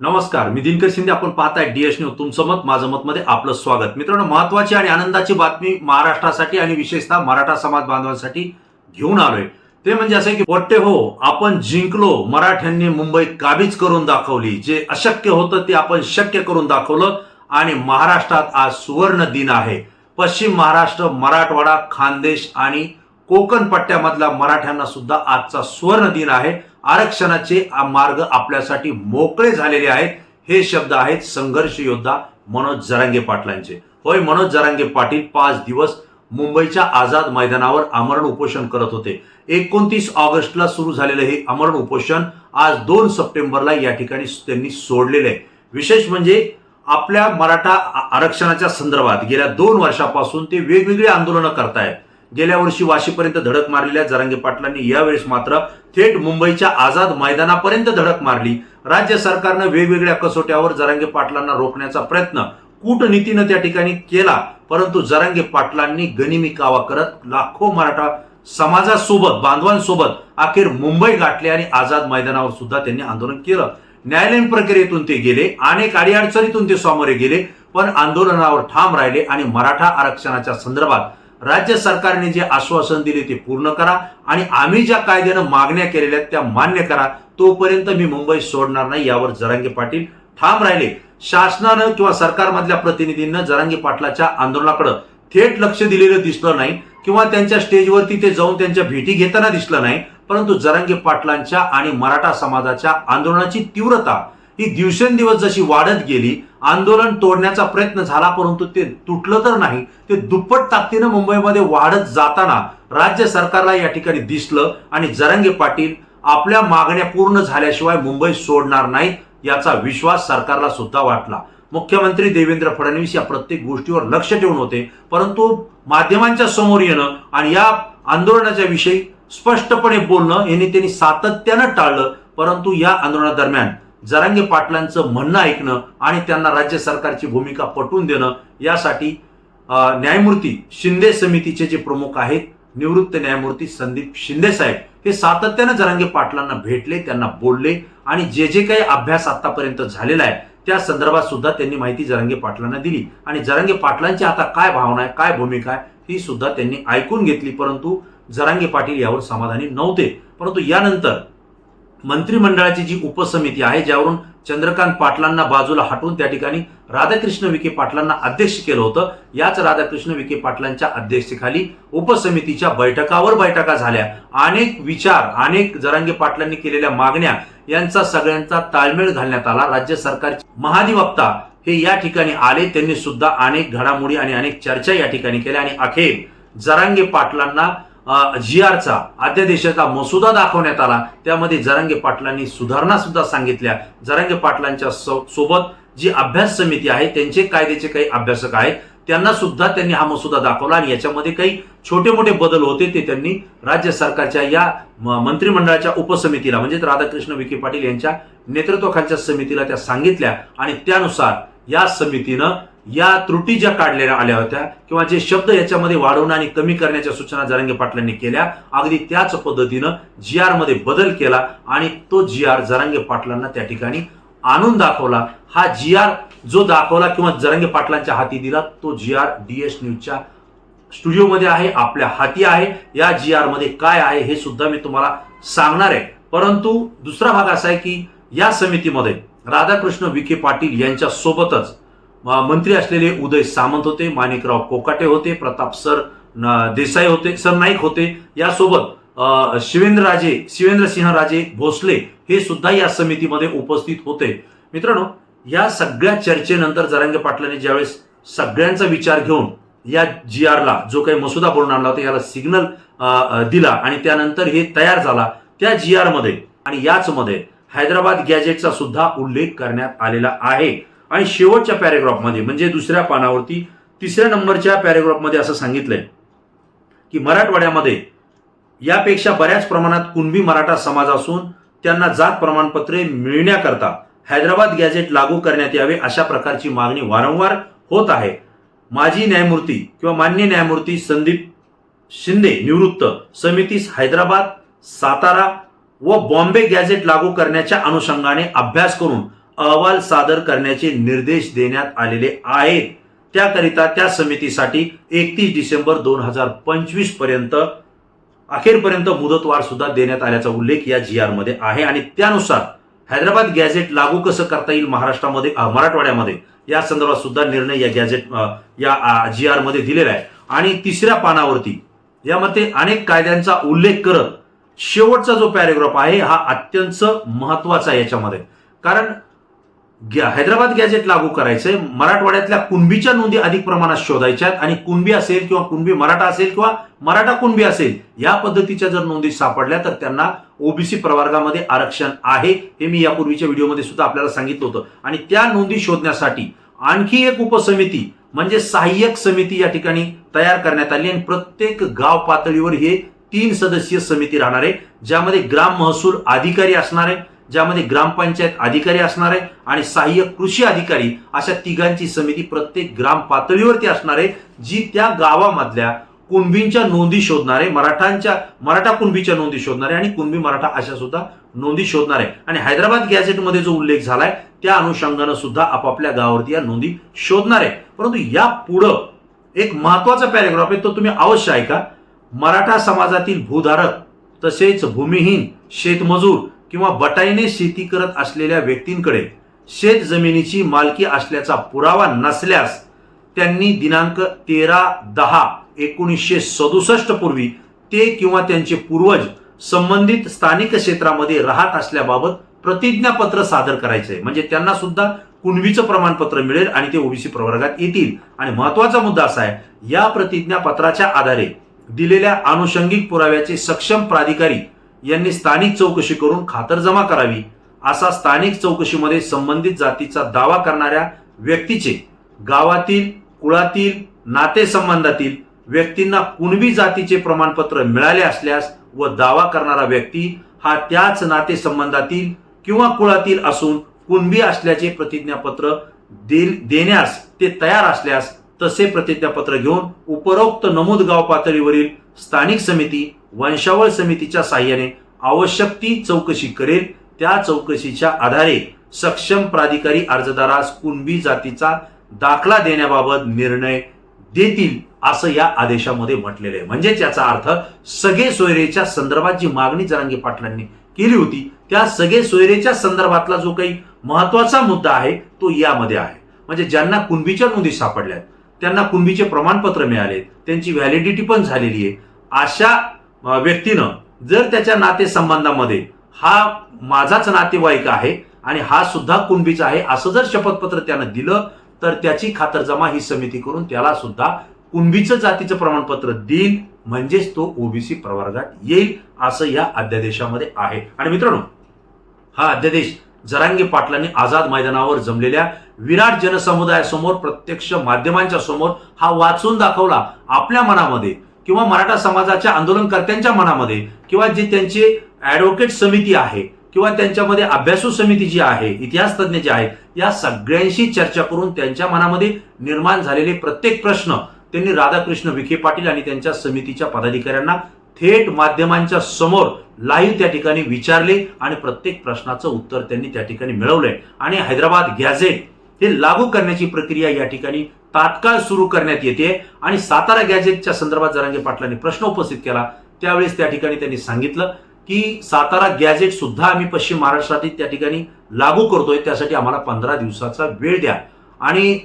नमस्कार मी दिनकर शिंदे. आपण पाहताय डीएस न्यूज तुमचं मत माझं मत मध्ये आपलं स्वागत. मित्रांनो महत्वाची आणि आनंदाची बातमी महाराष्ट्रासाठी आणि विशेषतः मराठा समाज बांधवांसाठी घेऊन आलोय. ते म्हणजे असं की पट्टे हो आपण जिंकलो मराठ्यांनी मुंबई काबीज करून दाखवली. जे अशक्य होतं ते आपण शक्य करून दाखवलं आणि महाराष्ट्रात आज सुवर्ण दिन आहे. पश्चिम महाराष्ट्र मराठवाडा खानदेश आणि कोकण पट्ट्यामधल्या मराठ्यांना सुद्धा आजचा सुवर्ण दिन आहे. आरक्षणाचे मार्ग आपल्यासाठी मोकळे झालेले आहेत. हे शब्द आहेत संघर्ष योद्धा मनोज जरांगे पाटलांचे. होय मनोज जरांगे पाटील पाच दिवस मुंबईच्या आझाद मैदानावर आमरण उपोषण करत होते. एकोणतीस ऑगस्टला सुरू झालेलं हे आमरण उपोषण आज दोन सप्टेंबरला या ठिकाणी त्यांनी सोडलेलं आहे. विशेष म्हणजे आपल्या मराठा आरक्षणाच्या संदर्भात गेल्या दोन वर्षापासून ते वेगवेगळी आंदोलनं करतायत. गेल्या वर्षी वाशीपर्यंत धडक मारलेल्या जरांगे पाटलांनी यावेळेस मात्र थेट मुंबईच्या आझाद मैदानापर्यंत धडक मारली. राज्य सरकारनं वेगवेगळ्या कसोट्यावर जरांगे पाटलांना रोखण्याचा प्रयत्न कूटनीतीनं त्या ठिकाणी केला परंतु जरांगे पाटलांनी गनिमी कावा करत लाखो मराठा समाजासोबत बांधवांसोबत अखेर मुंबई गाठले आणि आझाद मैदानावर सुद्धा त्यांनी आंदोलन केलं. न्यायालयीन प्रक्रियेतून ते गेले अनेक अडीअडचणीतून ते सामोरे गेले पण आंदोलनावर ठाम राहिले आणि मराठा आरक्षणाच्या संदर्भात राज्य सरकारने जे आश्वासन दिले ते पूर्ण करा आणि आम्ही ज्या कायद्यानं मागण्या केलेल्या आहेत त्या मान्य करा. तोपर्यंत मी मुंबई सोडणार नाही यावर जरांगे पाटील ठाम राहिले. शासनानं किंवा सरकारमधल्या प्रतिनिधींना जरांगे पाटलाच्या आंदोलनाकडे थेट लक्ष दिलेलं दिसलं नाही किंवा त्यांच्या स्टेजवरती ते जाऊन त्यांच्या भेटी घेताना दिसलं नाही. परंतु जरांगे पाटलांच्या आणि मराठा समाजाच्या आंदोलनाची तीव्रता ही दिवसेंदिवस जशी वाढत गेली आंदोलन तोडण्याचा प्रयत्न झाला परंतु ते तुटलं तर नाही. ते दुप्पट ताकदीनं मुंबईमध्ये वाढत जाताना राज्य सरकारला या ठिकाणी दिसलं आणि जरंगे पाटील आपल्या मागण्या पूर्ण झाल्याशिवाय मुंबई सोडणार नाहीत याचा विश्वास सरकारला सुद्धा वाटला. मुख्यमंत्री देवेंद्र फडणवीस या प्रत्येक गोष्टीवर लक्ष ठेवून होते परंतु माध्यमांच्या समोर येणं आणि या आंदोलनाच्या विषयी स्पष्टपणे बोलणं यांनी त्यांनी सातत्यानं टाळलं परंतु या आंदोलनादरम्यान जरांगे पाटलांचं म्हणणं ऐकणं आणि त्यांना राज्य सरकारची भूमिका पटवून देणं यासाठी न्यायमूर्ती शिंदे समितीचे जे प्रमुख आहेत निवृत्त न्यायमूर्ती संदीप शिंदे साहेब हे सातत्यानं जरांगे पाटलांना भेटले त्यांना बोलले आणि जे जे काही अभ्यास आतापर्यंत झालेला आहे त्या संदर्भात सुद्धा त्यांनी माहिती जरांगे पाटलांना दिली. आणि जरांगे पाटलांची आता काय भावना आहे काय भूमिका आहे ही सुद्धा त्यांनी ऐकून घेतली परंतु जरांगे पाटील यावर समाधानी नव्हते. परंतु यानंतर मंत्रिमंडळाची जी उपसमिती आहे ज्यावरून चंद्रकांत पाटलांना बाजूला हटवून त्या ठिकाणी राधाकृष्ण विखे पाटलांना अध्यक्ष केलं होतं याच राधाकृष्ण विखे पाटलांच्या अध्यक्षतेखाली उपसमितीच्या बैठकावर बैठका झाल्या. अनेक विचार अनेक जरांगे पाटलांनी केलेल्या मागण्या यांचा सगळ्यांचा ताळमेळ घालण्यात आला. राज्य सरकारचे महाधिवक्ता हे या ठिकाणी आले. त्यांनी सुद्धा अनेक घडामोडी आणि अनेक चर्चा या ठिकाणी केल्या. आणि अखेर जरांगे पाटलांना जी आरचा अध्यादेशाचा मसुदा दाखवण्यात आला. त्यामध्ये जरांगे पाटलांनी सुधारणा सुद्धा सांगितल्या. जरांगे पाटलांच्या सो- सोबत जी अभ्यास समिती आहे त्यांचे कायद्याचे काही अभ्यासक आहेत त्यांना सुद्धा त्यांनी हा मसुदा दाखवला आणि याच्यामध्ये काही छोटे मोठे बदल होते ते त्यांनी राज्य सरकारच्या या मंत्रिमंडळाच्या उपसमितीला म्हणजे राधाकृष्ण विखे पाटील यांच्या नेतृत्वाखालच्या समितीला त्या सांगितल्या आणि त्यानुसार या समितीनं या त्रुटी ज्या काढलेल्या आल्या होत्या किंवा जे शब्द याच्यामध्ये वाढवणं आणि कमी करण्याच्या सूचना जरांगे पाटलांनी केल्या अगदी त्याच पद्धतीनं जी आरमध्ये बदल केला आणि तो जी आर जरांगे पाटलांना त्या ठिकाणी आणून दाखवला. हा जी आर जो दाखवला किंवा जरांगे पाटलांच्या हाती दिला तो जी आर डी एस न्यूजच्या स्टुडिओमध्ये आहे आपल्या हाती आहे. या जी आरमध्ये काय आहे हे सुद्धा मी तुम्हाला सांगणार आहे. परंतु दुसरा भाग असा आहे की या समितीमध्ये राधाकृष्ण विखे पाटील यांच्या सोबतच मंत्री असलेले उदय सामंत होते माणिकराव कोकाटे होते प्रताप सर देसाई होते सर नाईक होते. यासोबत अ, शिवेंद्रराजे शिवेंद्रसिंहराजे भोसले हे सुद्धा या समितीमध्ये उपस्थित होते. मित्रांनो या सगळ्या चर्चेनंतर जरांगे पाटलांनी ज्यावेळेस सगळ्यांचा विचार घेऊन या जी आरला जो काही मसुदा बोलून आणला होता याला सिग्नल दिला आणि त्यानंतर हे तयार झाला त्या जी आरमध्ये आणि याच मध्ये हैदराबाद गॅजेटचा सुद्धा उल्लेख करण्यात आलेला आहे. आणि शेवटच्या पॅरेग्राफमध्ये म्हणजे दुसऱ्या पानावरती तिसऱ्या नंबरच्या पॅरेग्राफमध्ये असं सांगितलंय की मराठवाड्यामध्ये यापेक्षा बऱ्याच प्रमाणात कुणबी मराठा समाज असून त्यांना जात प्रमाणपत्रे मिळण्याकरता हैदराबाद गॅजेट लागू करण्यात यावे अशा प्रकारची मागणी वारंवार होत आहे. माजी न्यायमूर्ती किंवा मान्य न्यायमूर्ती संदीप शिंदे निवृत्त समितीस हैदराबाद सातारा व बॉम्बे गॅजेट लागू करण्याच्या अनुषंगाने अभ्यास करून अहवाल सादर करण्याचे निर्देश देण्यात आलेले आहेत. त्याकरिता त्या समितीसाठी एकतीस डिसेंबर दोन हजार पंचवीसपर्यंत अखेरपर्यंत मुदतवाढ सुद्धा देण्यात आल्याचा उल्लेख या जी आरमध्ये आहे. आणि त्यानुसार हैदराबाद गॅझेट लागू कसं करता येईल महाराष्ट्रामध्ये मराठवाड्यामध्ये या संदर्भात सुद्धा निर्णय या गॅझेट या जी आरमध्ये दिलेला आहे. आणि तिसऱ्या पानावरती यामध्ये अनेक कायद्यांचा उल्लेख करत शेवटचा जो पॅरेग्राफ आहे हा अत्यंत महत्त्वाचा आहे याच्यामध्ये. कारण हैदराबाद गॅजेट लागू करायचंय मराठवाड्यातल्या कुणबीच्या नोंदी अधिक प्रमाणात शोधायच्या आहेत आणि कुणबी असेल किंवा कुणबी मराठा असेल किंवा मराठा कुणबी असेल या पद्धतीच्या जर नोंदी सापडल्या तर त्यांना ओबीसी प्रवर्गामध्ये आरक्षण आहे हे मी यापूर्वीच्या व्हिडिओमध्ये सुद्धा आपल्याला सांगितलं होतं. आणि त्या नोंदी शोधण्यासाठी आणखी एक उपसमिती म्हणजे सहाय्यक समिती या ठिकाणी तयार करण्यात आली आणि प्रत्येक गाव पातळीवर हे तीन सदस्यीय समिती राहणार आहे ज्यामध्ये ग्राम महसूल अधिकारी असणार आहे ज्यामध्ये ग्रामपंचायत अधिकारी असणार आहे आणि सहाय्यक कृषी अधिकारी अशा तिघांची समिती प्रत्येक ग्राम पातळीवरती असणार आहे जी त्या गावामधल्या कुणबींच्या नोंदी शोधणारे मराठांच्या मराठा कुणबीच्या नोंदी शोधणारे आणि कुणबी मराठा अशा सुद्धा नोंदी शोधणार आहे. आणि हैदराबाद गॅझेटमध्ये जो उल्लेख झालाय त्या अनुषंगानं सुद्धा आपापल्या गावावरती या नोंदी शोधणार आहे. परंतु या पुढं एक महत्त्वाचा पॅरेग्राफ आहे तो तुम्ही अवश्य ऐका. मराठा समाजातील भूधारक तसेच भूमिहीन शेतमजूर किंवा बटाईने शेती करत असलेल्या व्यक्तींकडे शेत जमिनीची मालकी असल्याचा पुरावा नसल्यास त्यांनी दिनांक तेरा दहा एकोणीसशे सदुसष्ट पूर्वी ते किंवा त्यांचे पूर्वज संबंधित स्थानिक क्षेत्रामध्ये राहत असल्याबाबत प्रतिज्ञापत्र सादर करायचे. आहे म्हणजे त्यांना सुद्धा कुणबीचं प्रमाणपत्र मिळेल आणि ते ओबीसी प्रवर्गात येतील. आणि महत्त्वाचा मुद्दा असा आहे या प्रतिज्ञापत्राच्या आधारे दिलेल्या आनुषंगिक पुराव्याचे सक्षम प्राधिकारी यांनी स्थानिक चौकशी करून खातरजमा करावी असा स्थानिक चौकशीमध्ये संबंधित जातीचा दावा करणाऱ्या व्यक्तीचे गावातील कुळातील नातेसंबंधातील व्यक्तींना कुणबी जातीचे प्रमाणपत्र मिळाले असल्यास व दावा करणारा व्यक्ती हा त्याच नातेसंबंधातील किंवा कुळातील असून कुणबी असल्याचे प्रतिज्ञापत्र दे- देण्यास ते तयार असल्यास तसे प्रतिज्ञापत्र घेऊन उपरोक्त नमूद गाव पातळीवरील स्थानिक समिती वंशावळ समितीच्या साह्याने आवश्यक ती चौकशी करेल. त्या चौकशीच्या आधारे सक्षम प्राधिकारी अर्जदारास कुणबी जातीचा दाखला देण्याबाबत निर्णय देतील असं या आदेशामध्ये म्हटलेलं आहे. म्हणजेच याचा अर्थ सगळे सोयरेच्या संदर्भात जी मागणी जरांगी पाटलांनी केली होती त्या सगळे सोयरेच्या संदर्भातला जो काही महत्त्वाचा मुद्दा आहे तो यामध्ये आहे. म्हणजे ज्यांना कुणबीच्या नोंदी सापडल्यात त्यांना कुणबीचे प्रमाणपत्र मिळाले. त्यांची व्हॅलिडिटी पण झालेली आहे. अशा व्यक्तीनं जर त्याच्या नातेसंबंधामध्ये हा माझाच नातेवाईक आहे आणि हा सुद्धा कुणबीचा आहे असं जर शपथपत्र त्यानं दिलं तर त्याची खातरजमा ही समिती करून त्याला सुद्धा कुणबीचं जातीचं प्रमाणपत्र देईल म्हणजेच तो ओबीसी प्रवर्गात येईल असं या अध्यादेशामध्ये आहे. आणि मित्रांनो हा अध्यादेश जरांगे पाटलांनी आझाद मैदानावर जमलेल्या विराट जनसमुदायासमोर प्रत्यक्ष माध्यमांच्या समोर हा वाचून दाखवला आपल्या मनामध्ये किंवा मराठा समाजाच्या आंदोलनकर्त्यांच्या मनामध्ये किंवा जे त्यांचे ॲडव्होकेट समिती आहे किंवा त्यांच्यामध्ये अभ्यासू समिती जी आहे इतिहास तज्ज्ञ जे आहेत या सगळ्यांशी चर्चा करून त्यांच्या मनामध्ये निर्माण झालेले प्रत्येक प्रश्न त्यांनी राधाकृष्ण विखे पाटील आणि त्यांच्या समितीच्या पदाधिकाऱ्यांना थेट माध्यमांच्या समोर लाईव्ह त्या ठिकाणी विचारले आणि प्रत्येक प्रश्नाचं उत्तर त्यांनी त्या ठिकाणी मिळवलंय. आणि हैदराबाद गॅझेट हे लागू करण्याची प्रक्रिया या ठिकाणी तात्काळ सुरू करण्यात येते. आणि सातारा गॅझेटच्या संदर्भात जरांगे पाटलांनी प्रश्न उपस्थित केला. त्यावेळेस त्या ठिकाणी त्यांनी सांगितलं की सातारा गॅझेट सुद्धा आम्ही पश्चिम महाराष्ट्रातील त्या ठिकाणी लागू करतोय. त्यासाठी आम्हाला पंधरा दिवसाचा वेळ द्या. आणि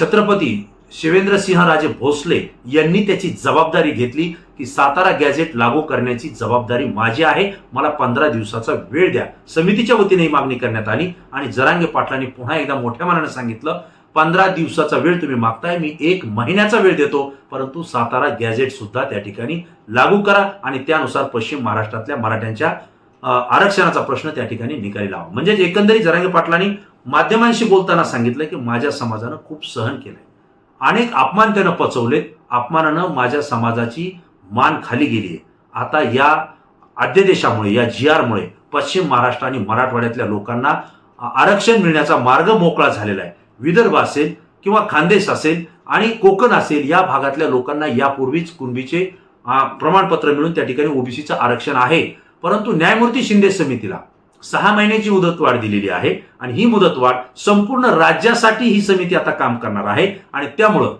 छत्रपती शिवेंद्रसिंह राजे भोसले यांनी त्याची जबाबदारी घेतली की सातारा गॅझेट लागू करण्याची जबाबदारी माझी आहे. मला पंधरा दिवसाचा वेळ द्या. समितीच्या वतीने ही मागणी करण्यात आली आणि जरांगे पाटलांनी पुन्हा एकदा मोठ्या मनाने सांगितलं पंधरा दिवसाचा वेळ तुम्ही मागताय मी एक महिन्याचा वेळ देतो. परंतु सातारा गॅझेट सुद्धा त्या ठिकाणी लागू करा आणि त्यानुसार पश्चिम महाराष्ट्रातल्या मराठ्यांच्या आरक्षणाचा प्रश्न त्या ठिकाणी निकाली लावा. म्हणजे एकंदरीत जरांगे पाटलांनी माध्यमांशी बोलताना सांगितलं की माझ्या समाजानं खूप सहन केलंय. अनेक अपमान त्यानं पचवलेत अपमानानं माझ्या समाजाची मान खाली गेली. आहे आता या अध्यादेशामुळे या जी आरमुळे पश्चिम महाराष्ट्र आणि मराठवाड्यातल्या लोकांना आरक्षण मिळण्याचा मार्ग मोकळा झालेला आहे. विदर्भ असेल किंवा खानदेश असेल आणि कोकण असेल या भागातल्या लोकांना यापूर्वीच कुणबीचे प्रमाणपत्र मिळून त्या ठिकाणी ओबीसीचं आरक्षण आहे. परंतु न्यायमूर्ती शिंदे समितीला सहा महिन्याची मुदतवाढ दिलेली आहे आणि ही मुदतवाढ संपूर्ण राज्यासाठी ही समिती आता काम करणार आहे आणि त्यामुळं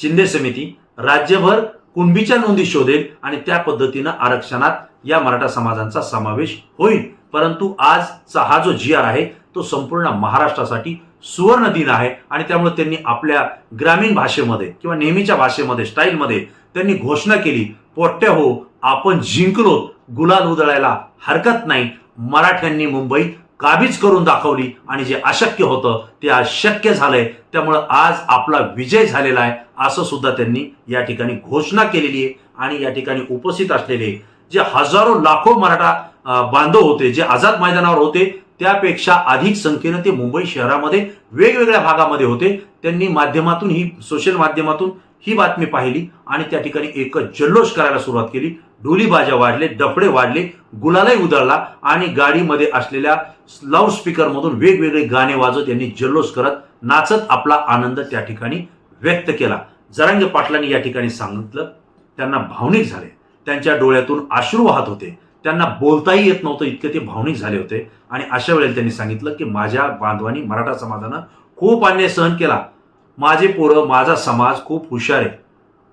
शिंदे समिती राज्यभर कुणबीच्या नोंदी शोधेल आणि त्या पद्धतीनं आरक्षणात या मराठा समाजांचा समावेश होईल. परंतु आजचा हा जो जी आर आहे तो संपूर्ण महाराष्ट्रासाठी सुवर्ण दिन आहे आणि त्यामुळे त्यांनी आपल्या ग्रामीण भाषेमध्ये किंवा नेहमीच्या भाषेमध्ये स्टाईलमध्ये त्यांनी घोषणा केली पोट्ट्या हो आपण जिंकलो गुलाल उधळायला हरकत नाही. मराठ्यांनी मुंबई काबीज करून दाखवली आणि जे अशक्य होतं ते आज शक्य झालंय. त्यामुळं आज आपला विजय झालेला आहे असं सुद्धा त्यांनी या ठिकाणी घोषणा केलेली आहे आणि या ठिकाणी उपस्थित असलेले जे हजारो लाखो मराठा बांधव होते जे आझाद मैदानावर होते त्यापेक्षा अधिक संख्येनं ते मुंबई शहरामध्ये वेगवेगळ्या भागामध्ये होते. त्यांनी माध्यमातून ही सोशल माध्यमातून ही बातमी पाहिली आणि त्या ठिकाणी एक जल्लोष करायला सुरुवात केली. ढोलीबाजा वाढले डफडे वाढले गुलालही उधळला आणि गाडीमध्ये असलेल्या लाऊडस्पीकरमधून वेगवेगळे गाणे वाजत यांनी जल्लोष करत नाचत आपला आनंद त्या ठिकाणी व्यक्त केला. जरांगे पाटलांनी या ठिकाणी सांगितलं त्यांना भावनिक झाले. त्यांच्या डोळ्यातून अश्रू वाहत होते. त्यांना बोलताही येत नव्हतं इतके ते भावनिक झाले होते. आणि अशा वेळेला त्यांनी सांगितलं की माझ्या बांधवांनी मराठा समाजानं खूप अन्याय सहन केला. माझे पोरं माझा समाज खूप हुशार आहे.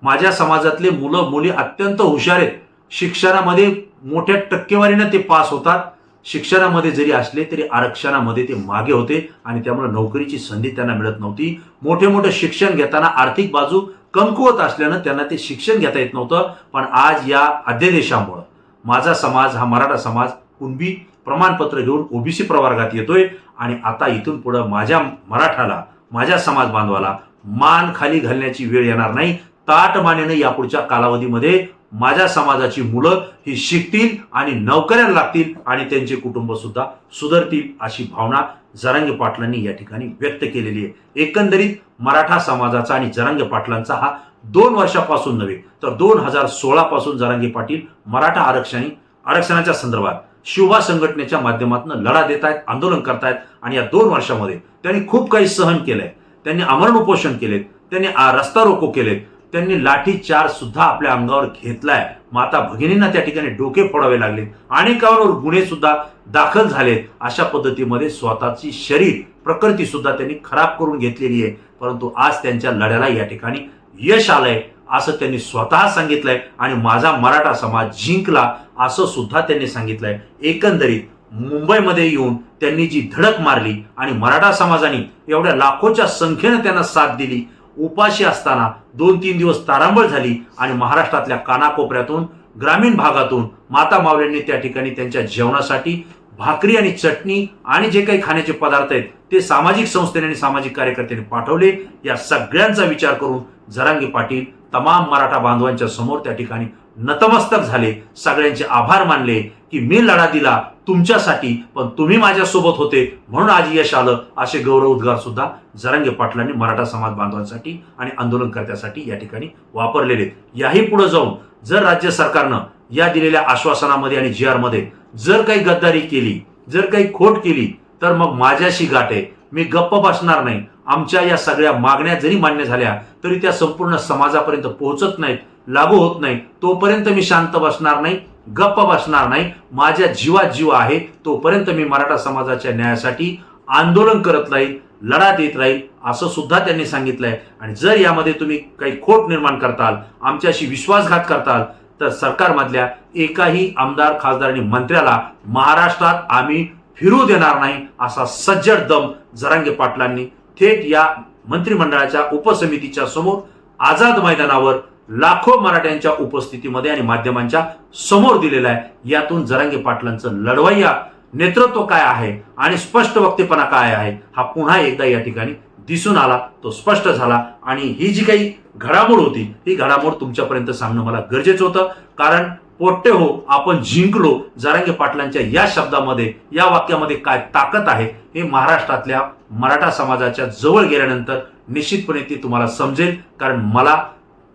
माझ्या समाजातले मुलं मुली अत्यंत हुशार आहेत. शिक्षणामध्ये मोठ्या टक्केवारीनं ते पास होतात. शिक्षणामध्ये जरी असले तरी आरक्षणामध्ये ते मागे होते आणि त्यामुळे नोकरीची संधी त्यांना मिळत नव्हती. मोठे मोठे शिक्षण घेताना आर्थिक बाजू कमकुवत असल्यानं त्यांना ते शिक्षण घेता येत नव्हतं. पण आज या अध्यादेशामुळं माझा समाज हा मराठा समाज कुणबी प्रमाणपत्र घेऊन ओबीसी प्रवर्गात येतोय आणि आता इथून पुढं माझ्या मराठाला माझ्या समाज बांधवाला मान खाली घालण्याची वेळ येणार नाही. ताट मानेनं यापुढच्या कालावधीमध्ये माझ्या समाजाची मुलं ही शिकतील आणि नोकऱ्या लागतील आणि त्यांचे कुटुंब सुद्धा सुधरतील अशी भावना जरांगे पाटलांनी या ठिकाणी व्यक्त केलेली आहे. एकंदरीत मराठा समाजाचा आणि जरांगे पाटलांचा हा दोन वर्षापासून नव्हे तर दोन हजार सोळा पासून जरांगे पाटील मराठा आरक्षणी आरक्षणाच्या संदर्भात शिवबा संघटनेच्या माध्यमातून लढा देत आहेत आंदोलन करतायत आणि या दोन वर्षामध्ये त्यांनी खूप काही सहन केलंय. त्यांनी आमरण उपोषण केलेत त्यांनी रस्ता रोको केलेत. त्यांनी लाठी चार सुद्धा आपल्या अंगावर घेतलाय. माता भगिनींना त्या ठिकाणी डोके फोडावे लागले. अनेकांवर गुन्हे सुद्धा दाखल झालेत अशा पद्धतीमध्ये स्वतःची शरीर प्रकृती सुद्धा त्यांनी खराब करून घेतलेली आहे. परंतु आज त्यांच्या लढ्याला या ठिकाणी यश आलंय असं त्यांनी स्वतः सांगितलंय आणि माझा मराठा समाज जिंकला असं सुद्धा त्यांनी सांगितलंय. एकंदरीत मुंबईमध्ये येऊन त्यांनी जी धडक मारली आणि मराठा समाजाने एवढ्या लाखोच्या संख्येनं त्यांना साथ दिली उपाशी असताना दोन तीन दिवस तारांबळ झाली आणि महाराष्ट्रातल्या कानाकोपऱ्यातून ग्रामीण भागातून माता मावल्यांनी त्या ठिकाणी त्यांच्या जेवणासाठी भाकरी आणि चटणी आणि जे काही खाण्याचे पदार्थ आहेत ते सामाजिक संस्थेने आणि सामाजिक कार्यकर्त्यांनी पाठवले. या सगळ्यांचा विचार करून झरांगी पाटील तमाम मराठा बांधवांच्या समोर त्या ठिकाणी नतमस्तक झाले. सगळ्यांचे आभार मानले. की मी लढा दिला तुमच्यासाठी पण तुम्ही माझ्यासोबत होते म्हणून आज यश आलं असे गौरव उद्गार सुद्धा जरांगे पाटलांनी मराठा समाज बांधवांसाठी आणि आंदोलनकर्त्यासाठी या ठिकाणी वापरलेले याही पुढे जाऊन जर राज्य सरकारनं या दिलेल्या आश्वासनामध्ये आणि जी आरमध्ये जर काही गद्दारी केली जर काही खोट केली तर मग माझ्याशी गाठे मी गप्प बसणार नाही. आमच्या या सगळ्या मागण्या जरी मान्य झाल्या तरी त्या संपूर्ण समाजापर्यंत पोहोचत नाहीत लागू होत नाही तोपर्यंत मी शांत बसणार नाही. गप्प बसणार नाही. माझ्या जीवात जीव आहे तोपर्यंत मी मराठा समाजाच्या न्यायासाठी आंदोलन करत राहील लढा देत राहील असं सुद्धा त्यांनी सांगितलंय. आणि जर यामध्ये तुम्ही काही खोट निर्माण करताल आमच्याशी विश्वासघात करताल तर सरकारमधल्या एकाही आमदार खासदार आणि मंत्र्याला महाराष्ट्रात आम्ही फिरू देणार नाही असा सज्जड दम जरांगे पाटलांनी थेट या मंत्रिमंडळाच्या उपसमितीच्या समोर आझाद मैदानावर लाखो मराठ्यांच्या उपस्थितीमध्ये आणि माध्यमांच्या समोर दिलेला आहे. यातून जरांगे पाटलांचं लढवय्या नेतृत्व काय आहे आणि स्पष्ट वक्तेपणा काय आहे हा पुन्हा एकदा या ठिकाणी दिसून आला तो स्पष्ट झाला. आणि ही जी काही घडामोड होती ही घडामोड तुमच्यापर्यंत सांगणं मला गरजेचं होतं. कारण पोट्टे हो आपण जिंकलो. जरांगे पाटलांच्या या शब्दामध्ये या वाक्यामध्ये काय ताकद आहे हे महाराष्ट्रातल्या मराठा समाजाच्या जवळ गेल्यानंतर निश्चितपणे ती तुम्हाला समजेल. कारण मला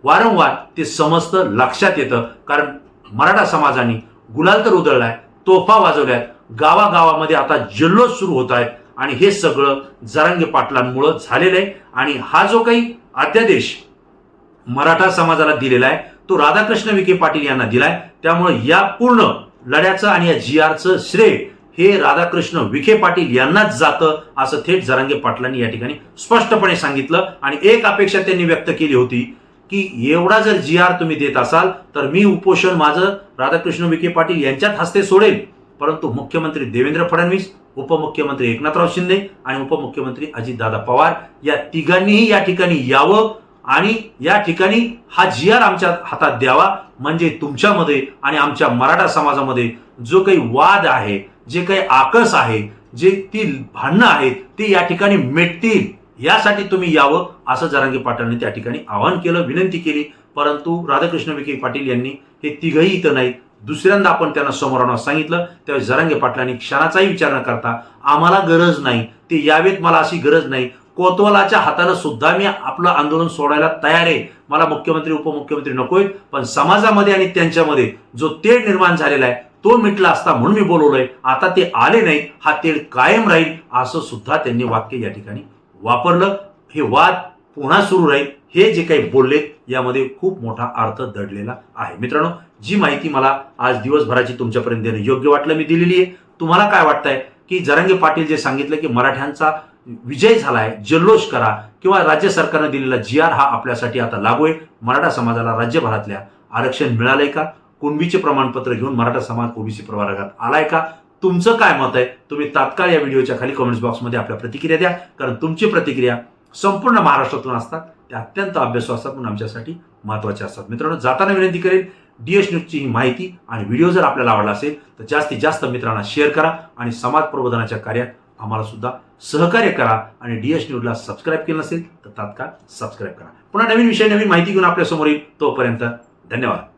वारंवार ते समजतं लक्षात येतं. कारण मराठा समाजाने गुलाल तर उधळलाय तोफा वाजवल्यात. गावागावामध्ये आता जल्लोष सुरू होत आहेत आणि हे सगळं जरांगे पाटलांमुळं झालेलं आहे. आणि हा जो काही अध्यादेश मराठा समाजाला दिलेला आहे तो राधाकृष्ण विखे पाटील यांना दिलाय. त्यामुळे या पूर्ण लढ्याचं आणि या जी आरचं श्रेय हे राधाकृष्ण विखे पाटील यांनाच जातं असं थेट जरांगे पाटलांनी या ठिकाणी स्पष्टपणे सांगितलं. आणि एक अपेक्षा त्यांनी व्यक्त केली होती की एवढा जर जी आर तुम्ही देत असाल तर मी उपोषण माझं राधाकृष्ण विखे पाटील यांच्यात हस्ते सोडेल. परंतु मुख्यमंत्री देवेंद्र फडणवीस उपमुख्यमंत्री एकनाथराव शिंदे आणि उपमुख्यमंत्री अजितदादा पवार या तिघांनीही या ठिकाणी यावं आणि या ठिकाणी हा जी आर आमच्या हातात द्यावा. म्हणजे तुमच्यामध्ये आणि आमच्या मराठा समाजामध्ये जो काही वाद आहे जे काही आकस आहे जे ती भांडणं आहेत ते या ठिकाणी मिटतील. यासाठी तुम्ही यावं असं जरांगे पाटलांनी त्या ठिकाणी आवाहन केलं विनंती केली. परंतु राधाकृष्ण विखे पाटील यांनी हे तिघही इथं नाहीत. दुसऱ्यांदा आपण त्यांना समोर आणून सांगितलं त्यावेळी जरांगे पाटलांनी क्षणाचाही विचार न करता आम्हाला गरज नाही ते यावेत मला अशी गरज नाही. कोतवालाच्या हातानं सुद्धा मी आपलं आंदोलन सोडायला तयार आहे. मला मुख्यमंत्री उपमुख्यमंत्री नकोय पण समाजामध्ये आणि त्यांच्यामध्ये जो तेढ निर्माण झालेला आहे तो मिटला असता म्हणून मी बोलवलोय. आता ते आले नाही हा तेढ कायम राहील असं सुद्धा त्यांनी वाक्य या ठिकाणी वापरलं हे वाद पुन्हा सुरू राहील हे जे काही बोलले यामध्ये खूप मोठा अर्थ दडलेला आहे. मित्रांनो जी माहिती मला आज दिवसभराची तुमच्यापर्यंत देणं योग्य वाटलं मी दिलेली आहे. तुम्हाला काय वाटतंय की जरांगे पाटील जे सांगितलं की मराठ्यांचा विजय झाला आहे जल्लोष करा किंवा राज्य सरकारने दिलेला जी आर हा आपल्यासाठी आता लागू आहे मराठा समाजाला राज्यभरातल्या आरक्षण मिळालंय का? कुणबीचे प्रमाणपत्र घेऊन मराठा समाज ओबीसी प्रवर्गात आलाय का? तुमचं काय मत आहे तुम्ही तात्काळ या व्हिडिओच्या खाली कमेंट्स बॉक्समध्ये आपल्या प्रतिक्रिया द्या कारण तुमची प्रतिक्रिया संपूर्ण महाराष्ट्रातून असतात. त्या अत्यंत अभ्यासू असतात म्हणून आमच्यासाठी महत्त्वाच्या असतात. मित्रांनो जाताना विनंती करेल डीएस न्यूजची ही माहिती आणि व्हिडिओ जर आपल्याला आवडला असेल तर जास्तीत जास्त मित्रांना शेअर करा आणि समाज प्रबोधनाच्या कार्यात आम्हाला सुद्धा सहकार्य करा आणि डीएस न्यूजला सबस्क्राईब केलं नसेल तर तात्काळ सबस्क्राईब करा. पुन्हा नवीन विषय नवीन माहिती घेऊन आपल्यासमोर येईल. तोपर्यंत धन्यवाद.